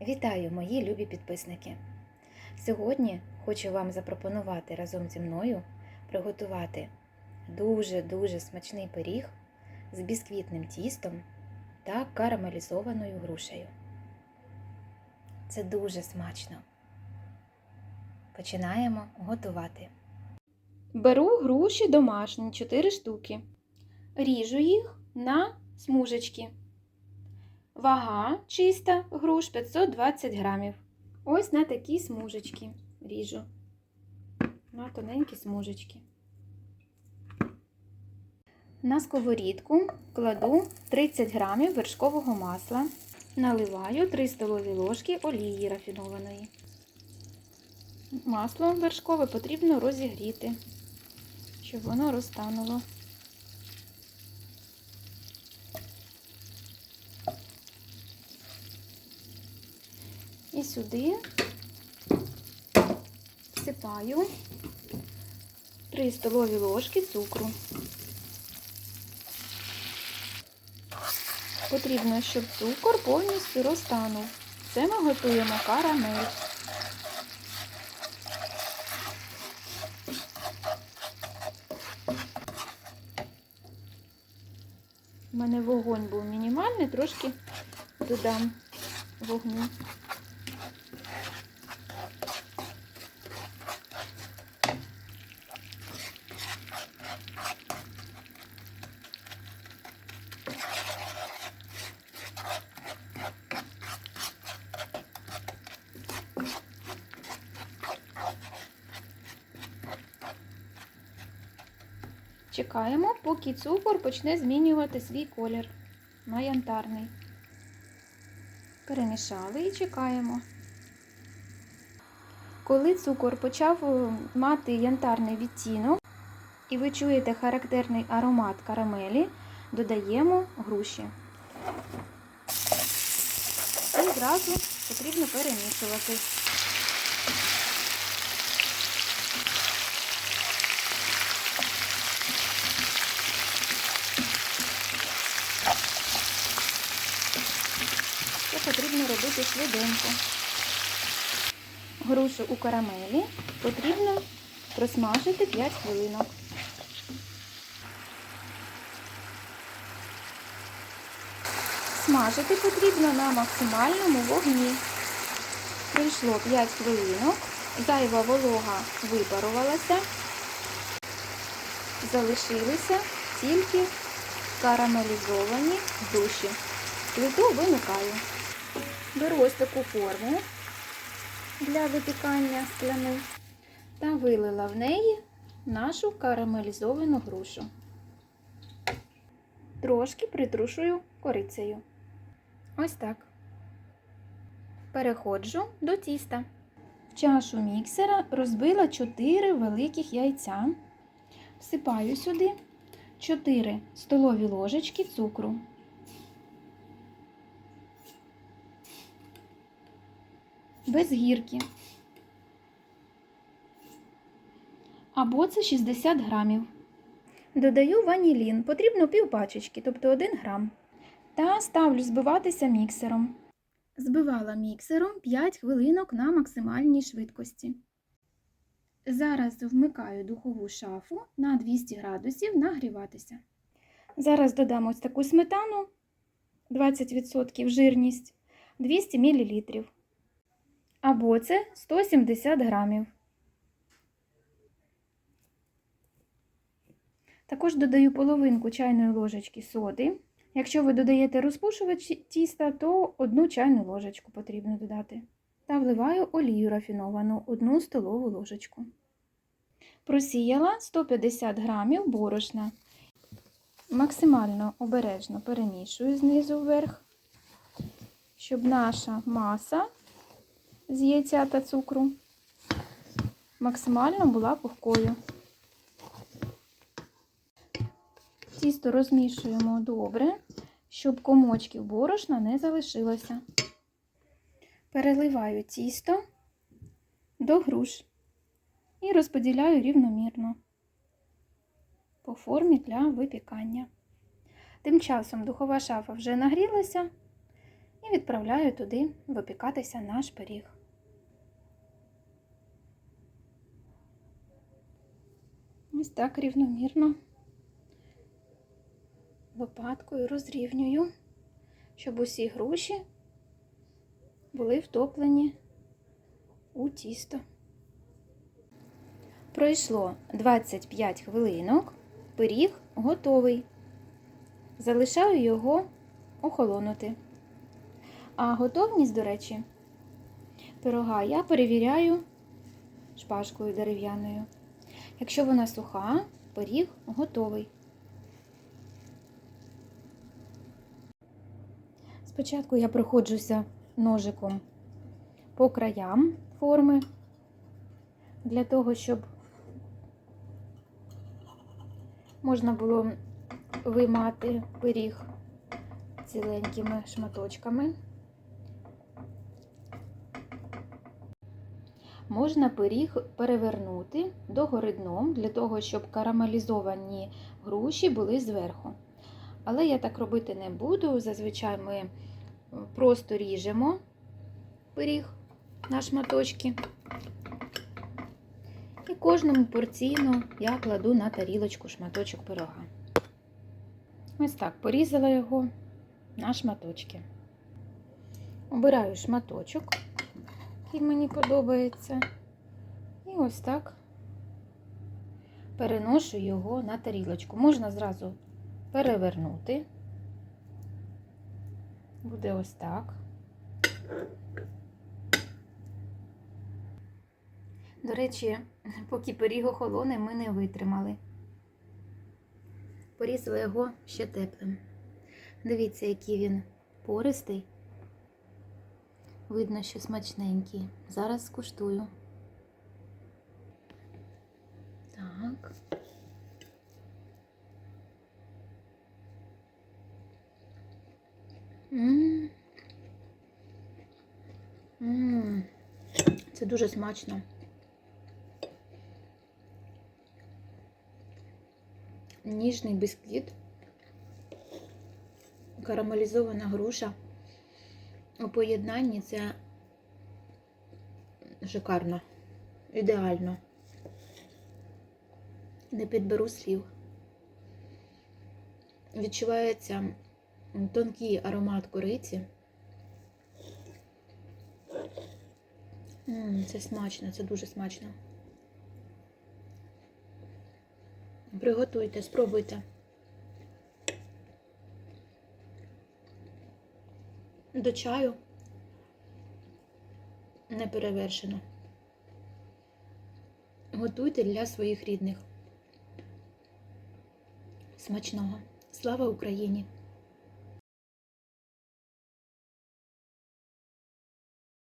Вітаю, мої любі підписники! Сьогодні хочу вам запропонувати разом зі мною приготувати дуже-дуже смачний пиріг з бісквітним тістом та карамелізованою грушею. Це дуже смачно. Починаємо готувати. Беру груші домашні 4 штуки. Ріжу їх на смужечки. Вага чиста груш 520 грамів. Ось на такі смужечки ріжу. На тоненькі смужечки. На сковорідку кладу 30 грамів вершкового масла. Наливаю 3 столові ложки олії рафінованої. Масло вершкове потрібно розігріти, щоб воно розтануло. І сюди всипаю 3 столові ложки цукру. Потрібно, щоб цукор повністю розтанув. Це ми готуємо карамель. У мене вогонь був мінімальний, трошки додам вогню. Чекаємо, поки цукор почне змінювати свій колір на янтарний. Перемішали і чекаємо. Коли цукор почав е, мати янтарний відтінок, і ви чуєте характерний аромат карамелі, додаємо груші. І зразу потрібно перемішувати. Це потрібно робити швиденько. Грушу у карамелі потрібно просмажити 5 хвилинок. Смажити потрібно на максимальному вогні. Пройшло 5 хвилинок, зайва волога випарувалася, залишилися тільки карамелізовані груші. Плиту вимикаю. Беру ось таку форму для випікання скляну та вилила в неї нашу карамелізовану грушу. Трошки притрушую корицею. Ось так. Переходжу до тіста. В чашу міксера розбила 4 великих яйця. Всипаю сюди 4 столові ложечки цукру. Без гірки. Або це 60 грамів. Додаю ванілін, потрібно пів пачечки, тобто 1 грам. Та ставлю збиватися міксером. Збивала міксером 5 хвилинок на максимальній швидкості. Зараз вмикаю духову шафу на 200 градусів нагріватися. Зараз додам ось таку сметану 20% жирність 200 мл або це 170 грамів. Також додаю половинку чайної ложечки соди. Якщо ви додаєте розпушувач тіста, то одну чайну ложечку потрібно додати. Та вливаю олію рафіновану 1 столову ложечку. Просіяла 150 грамів борошна. Максимально обережно перемішую знизу вверх, щоб наша маса з яйця та цукру максимально була пухкою. Тісто розмішуємо добре, щоб комочків борошна не залишилося. Переливаю тісто до груш і розподіляю рівномірно по формі для випікання. Тим часом духова шафа вже нагрілася, і відправляю туди випікатися наш пиріг. Ось так рівномірно лопаткою розрівнюю, щоб усі груші були втоплені у тісто. Пройшло 25 хвилинок, пиріг готовий. Залишаю його охолонути. А готовність, до речі, пирога я перевіряю шпажкою дерев'яною. Якщо вона суха, пиріг готовий. Спочатку я проходжуся ножиком по краям форми для того, щоб можна було виймати пиріг ціленькими шматочками. Можна пиріг перевернути догори дном для того, щоб карамелізовані груші були зверху. Але я так робити не буду. Зазвичай ми просто ріжемо пиріг на шматочки. І кожному порційно я кладу на тарілочку шматочок пирога. Ось так порізала його на шматочки. Обираю шматочок, який мені подобається. І ось так переношу його на тарілочку. Можна зразу перевернути. Буде ось так. До речі, поки пиріг охолоне, ми не витримали. Порізала його ще теплим. Дивіться, який він пористий. Видно, що смачненький. Зараз скуштую. Так. М. М. Це дуже смачно. Ніжний бисквіт, карамелізована груша. У поєднанні це шикарно, ідеально. Не підберу слів. Відчувається тонкий аромат кориці. М, Це смачно, це дуже смачно. Приготуйте, спробуйте. До чаю не перевершено. Готуйте для своїх рідних. Смачного. Слава Україні!